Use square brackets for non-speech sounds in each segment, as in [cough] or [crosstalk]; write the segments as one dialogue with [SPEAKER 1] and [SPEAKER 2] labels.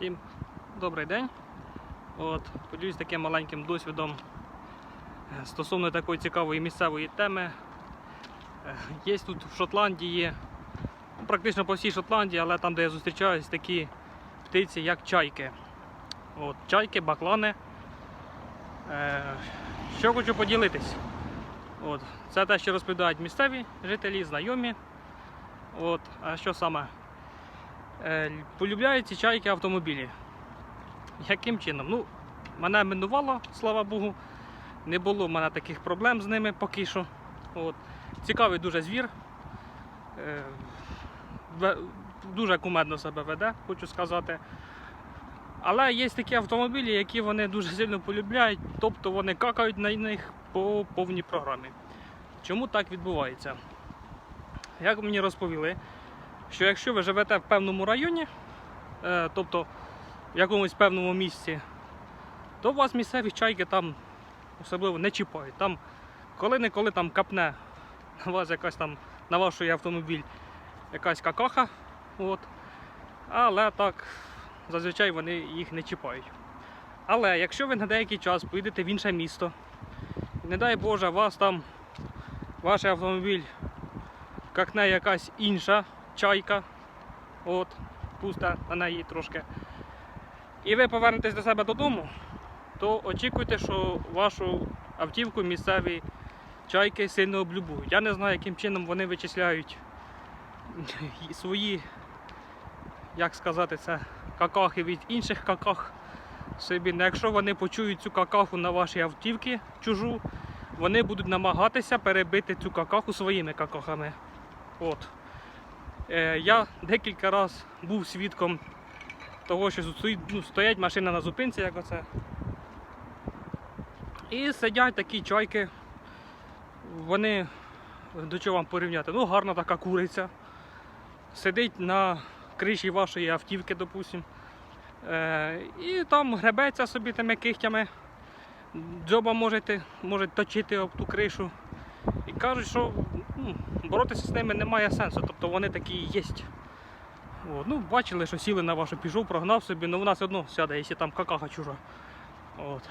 [SPEAKER 1] Всім добрий день. От, поділюсь таким маленьким досвідом е, стосовно такої цікавої місцевої теми. Е, Є тут в Шотландії, ну, практично по всій Шотландії, але там, де я зустрічаюсь, такі птиці, як чайки. От, чайки, баклани. Е, Що хочу поділитись. От, це те, що розповідають місцеві жителі, знайомі. От, а що саме? Е, полюбляють ці чайки автомобілі. Яким чином? Ну, мене минувало, слава Богу. Не було в мене таких проблем з ними поки що. От. Цікавий дуже звір. Е, дуже кумедно себе веде, хочу сказати. Але є такі автомобілі, які вони дуже сильно полюбляють, тобто вони какають на них по повній програмі. Чому так відбувається? Як мені розповіли, що якщо ви живете в певному районі, е, тобто в якомусь певному місці, то вас місцеві чайки там особливо не чіпають. Там коли-неколи там капне на вас якась там на ваш автомобіль якась какаха. От. Але так, зазвичай вони їх не чіпають. Але якщо ви на деякий час поїдете в інше місто, не дай Боже, вас там ваш автомобіль какне якась інша чайка, от, пуста на неї трошки. І ви повернетесь до себе додому, то очікуйте, що вашу автівку місцеві чайки сильно облюбують. Я не знаю, яким чином вони вичисляють [laughs] свої, як сказати це, какахи від інших каках собі. Ну, Якщо вони почують цю какаху на вашій автівці чужу, вони будуть намагатися перебити цю какаху своїми какахами. От. Е, я декілька разів був свідком того, що ну, стоять машина на зупинці, як оце. І сидять такі чайки. Вони до чого вам порівняти? Ну, гарна така куриця. Сидить на криші вашої автівки, допустим. Е, і там гребеться собі тими кихтями. Дзьоба можете, може точити об ту кришу. І кажуть, що ну, боротися з ними немає сенсу, тобто вони такі і є. От, ну, бачили, що сіли на вашу піжу, прогнав собі, але вона все одно сяде, якщо там какаха чужа. От.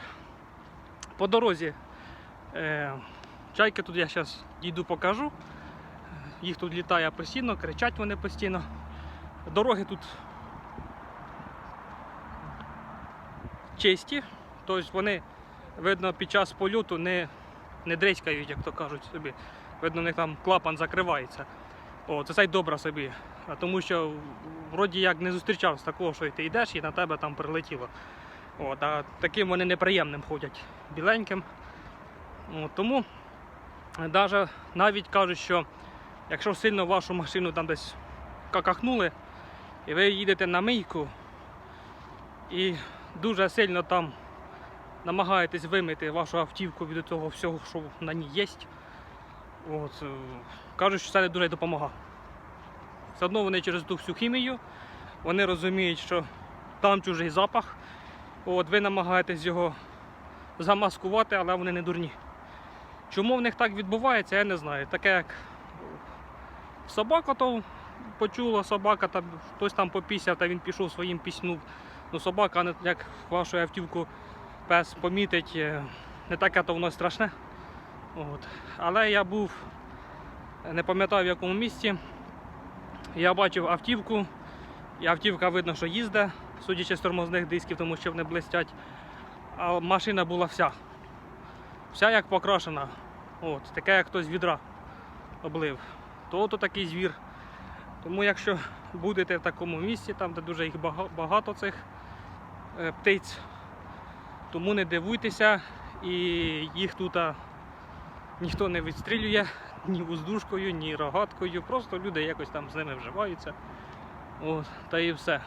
[SPEAKER 1] По дорозі е, чайки тут я зараз дійду покажу. Їх тут літає постійно, кричать вони постійно. Дороги тут чисті, тобто вони, видно, під час польоту не, не дрейськають, як то кажуть собі. Видно, у них там клапан закривається. О, це цей добра собі. Тому що вроді як не зустрічався такого, що ти йдеш і на тебе там прилетіло. От, а таким вони неприємним ходять, біленьким. От, тому даже, навіть кажуть, що якщо сильно вашу машину там десь какахнули, і ви їдете на мийку і дуже сильно там намагаєтесь вимити вашу автівку від того всього, що на ній є. От, е, кажуть, що це не дуже допомагає. Все одно вони через ту всю хімію, вони розуміють, що там чужий запах. От, ви намагаєтесь його замаскувати, але вони не дурні. Чому в них так відбувається, я не знаю. Таке як собака то почула, собака там, хтось там попісяв, та він пішов своїм піснув. Ну собака, як вашу автівку пес помітить, е, не таке то воно страшне. От. Але я був, не пам'ятаю в якому місці. Я бачив автівку, і автівка видно, що їздить, судячи з тормозних дисків, тому що вони блистять. А машина була вся. Вся як покрашена. От, таке, як хтось відра облив. То то такий звір. Тому якщо будете в такому місці, там де дуже їх багато цих е, птиць, тому не дивуйтеся і їх тут ніхто не відстрілює ні воздушкою, ні рогаткою. Просто люди якось там з ними вживаються. От, та і все.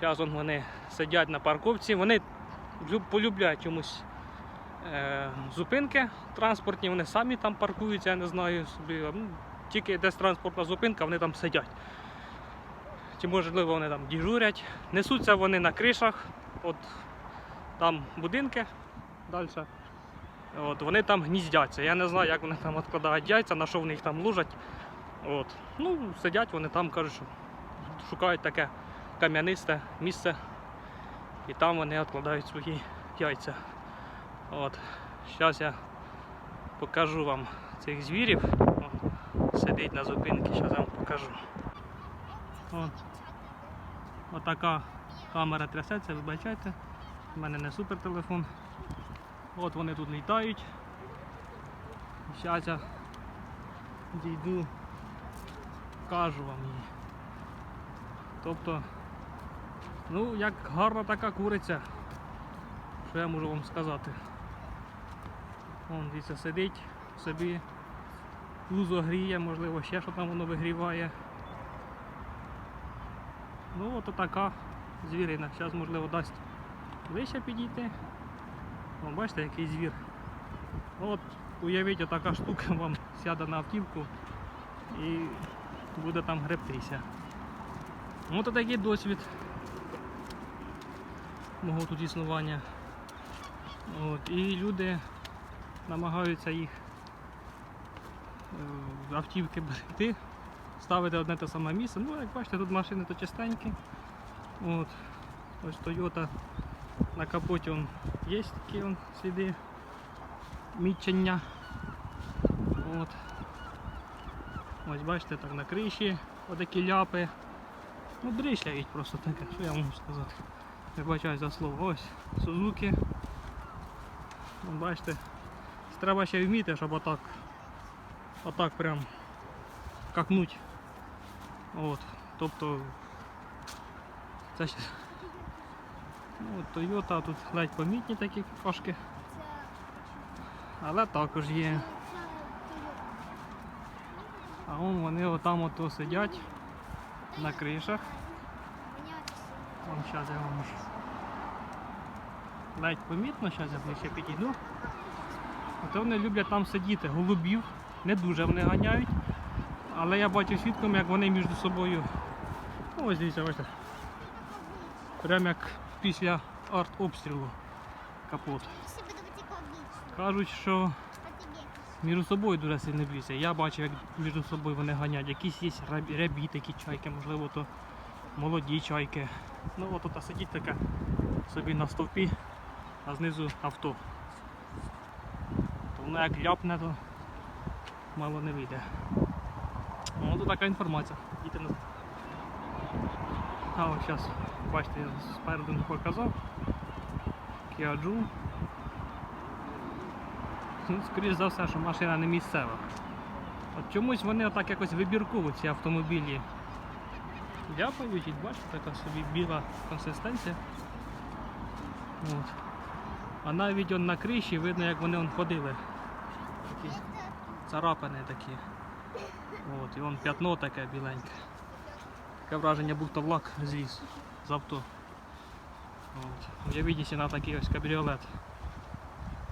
[SPEAKER 1] Зараз вони сидять на парковці, вони лю- полюбляють чомусь е, зупинки транспортні, вони самі там паркуються, я не знаю собі. Ну, тільки десь транспортна зупинка, вони там сидять. Чи можливо вони там діжурять. Несуться вони на кришах, от там будинки далі. От, вони там гніздяться. Я не знаю, як вони там відкладають яйця, на що вони їх там лужать. От. Ну, сидять вони там, кажуть, що шукають таке кам'янисте місце, і там вони відкладають свої яйця. От. Зараз я покажу вам цих звірів. О, сидить на зупинці, зараз я вам покажу. От. Отака камера трясеться, вибачайте. У мене не супер телефон. От вони тут літають. Зараз я дійду, покажу вам її. Тобто, ну, як гарна така куриця. Що я можу вам сказати? Вон дивіться, сидить собі, лузо гріє, можливо, ще що там воно вигріває. Ну, от така звірина. Зараз, можливо, дасть вище підійти. Вон, бачите, який звір. От, уявіть, така штука [laughs] вам сяде на автівку і буде там гребтися. Ну, то такий досвід мого тут існування. От, і люди намагаються їх е, автівки берегти, ставити одне те саме місце. Ну, як бачите, тут машини то чистенькі. От. Ось Toyota на капоті он є такі он сліди мічення. От. Ось бачите, так на криші отакі ляпи. Ну, дришляють просто таке, що я можу сказати. Вибачаю за слово. Ось Сузуки. Вон, Бачите, треба ще вміти, щоб отак, отак прям какнуть. От, тобто це ще. Ну, Toyota тут ледь помітні такі кошки, але також є. А вон вони отам ото сидять на кришах. Вон зараз я вам ледь помітно, зараз я ближче підійду. Ото вони люблять там сидіти. Голубів не дуже вони ганяють. Але я бачив свідком, як вони між собою. Ну, ось дивіться, бачите. Прямо як після артобстрілу капот. Кажуть, що між собою дуже сильно б'ються. Я бачив, як між собою вони ганять. Якісь є рябі, такі чайки, можливо, то молоді чайки. Ну от тут сидіть таке собі на стовпі, а знизу авто. То воно як ляпне, то мало не вийде. Ну, така інформація. Діти на... А ось зараз, бачите, я спереду не показав. Кіаджу. Ну, скоріш за все, що машина не місцева. От чомусь вони отак якось вибірково ці автомобілі ляпають, і бачите, така собі біла консистенція. От. А навіть он на криші видно, як вони он ходили. Такі царапини такі. От, і вон п'ятно таке біленьке. Таке враження, будто влак зліз з. Уявіть, якщо на такий ось кабріолет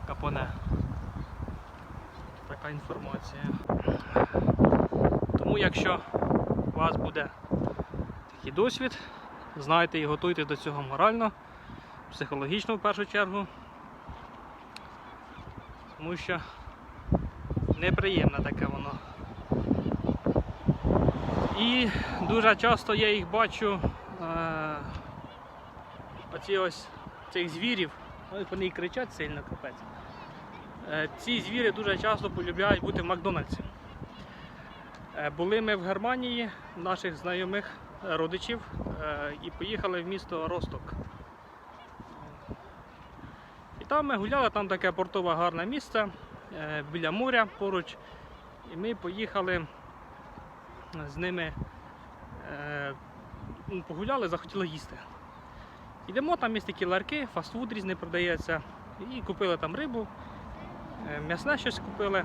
[SPEAKER 1] капоне. Така інформація. Тому якщо у вас буде такий досвід, знайте і готуйте до цього морально, психологічно в першу чергу. Тому що неприємне таке воно. І дуже часто я їх бачу е, оці ось цих звірів, вони і кричать сильно капець. Е, ці звірі дуже часто полюбляють бути в Макдональдсі. Е, були ми в Германії, наших знайомих е, родичів, і поїхали в місто Росток. І там ми гуляли, там таке портове гарне місце біля моря поруч. І ми поїхали з ними ну, погуляли, захотіли їсти. Йдемо, там є такі ларки, фастфуд різний продається. І купили там рибу, е, м'ясне щось купили.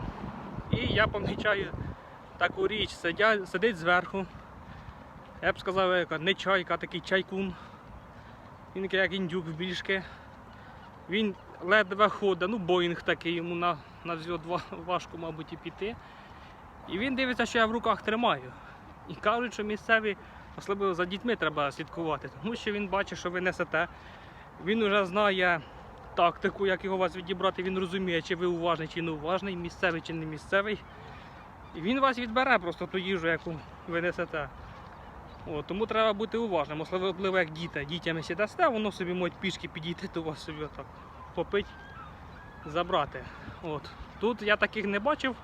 [SPEAKER 1] І я помічаю таку річ, сидя, сидить зверху. Я б сказав, яка не чайка, а такий чайкун. Він як індюк в більшки. Він ледве ходить, ну боїнг такий, йому на, на взльот важко, мабуть, і піти. І він дивиться, що я в руках тримаю. І кажуть, що місцеві, особливо за дітьми треба слідкувати, тому що він бачить, що ви несете. Він вже знає тактику, як його вас відібрати, він розуміє, чи ви уважний, чи не уважний, місцевий чи не місцевий. І він вас відбере просто ту їжу, яку ви несете. От, тому треба бути уважним, особливо як діти. Дітями сідасте, воно собі може пішки підійти до вас собі отак попить, забрати. От. Тут я таких не бачив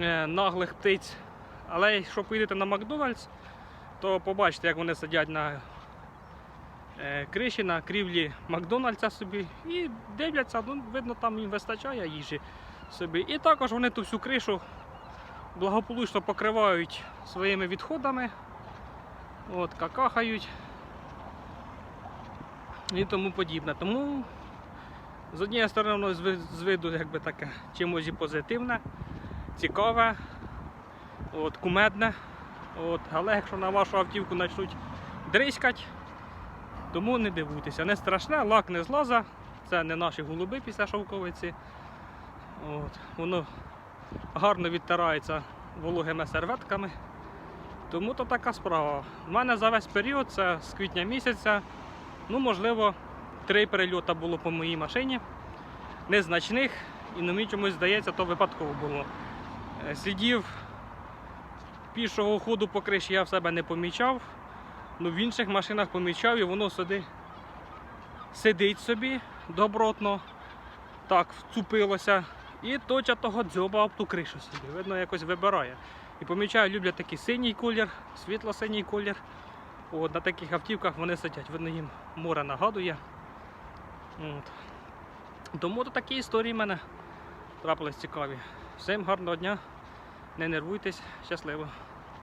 [SPEAKER 1] е, наглих птиць. Але якщо поїдете на Макдональдс, то побачите, як вони сидять на е, криші, на крівлі Макдональдса собі і дивляться, ну, видно, там їм вистачає їжі собі. І також вони ту всю кришу благополучно покривають своїми відходами, от, какахають і тому подібне. Тому з однієї сторони воно з виду якби таке чимось і позитивне, цікаве, от, кумедне. От, але якщо на вашу автівку почнуть дрискать, тому не дивуйтеся. Не страшне, лак не злаза, це не наші голуби після шовковиці. От, воно гарно відтирається вологими серветками. Тому то така справа. У мене за весь період, це з квітня місяця, ну можливо, три перельота було по моїй машині. Незначних, і мені чомусь здається, то випадково було. Е, Слідів пішого ходу по криші я в себе не помічав. Ну, в інших машинах помічав і воно сюди сидить собі добротно, так вцупилося і точа того дзьоба об ту кришу собі. Видно, якось вибирає. І помічаю, люблять такий синій колір, світло-синій колір. От, на таких автівках вони сидять, видно, їм море нагадує. От. Тому то такі історії в мене трапились цікаві. Всім гарного дня, не нервуйтесь, щасливо.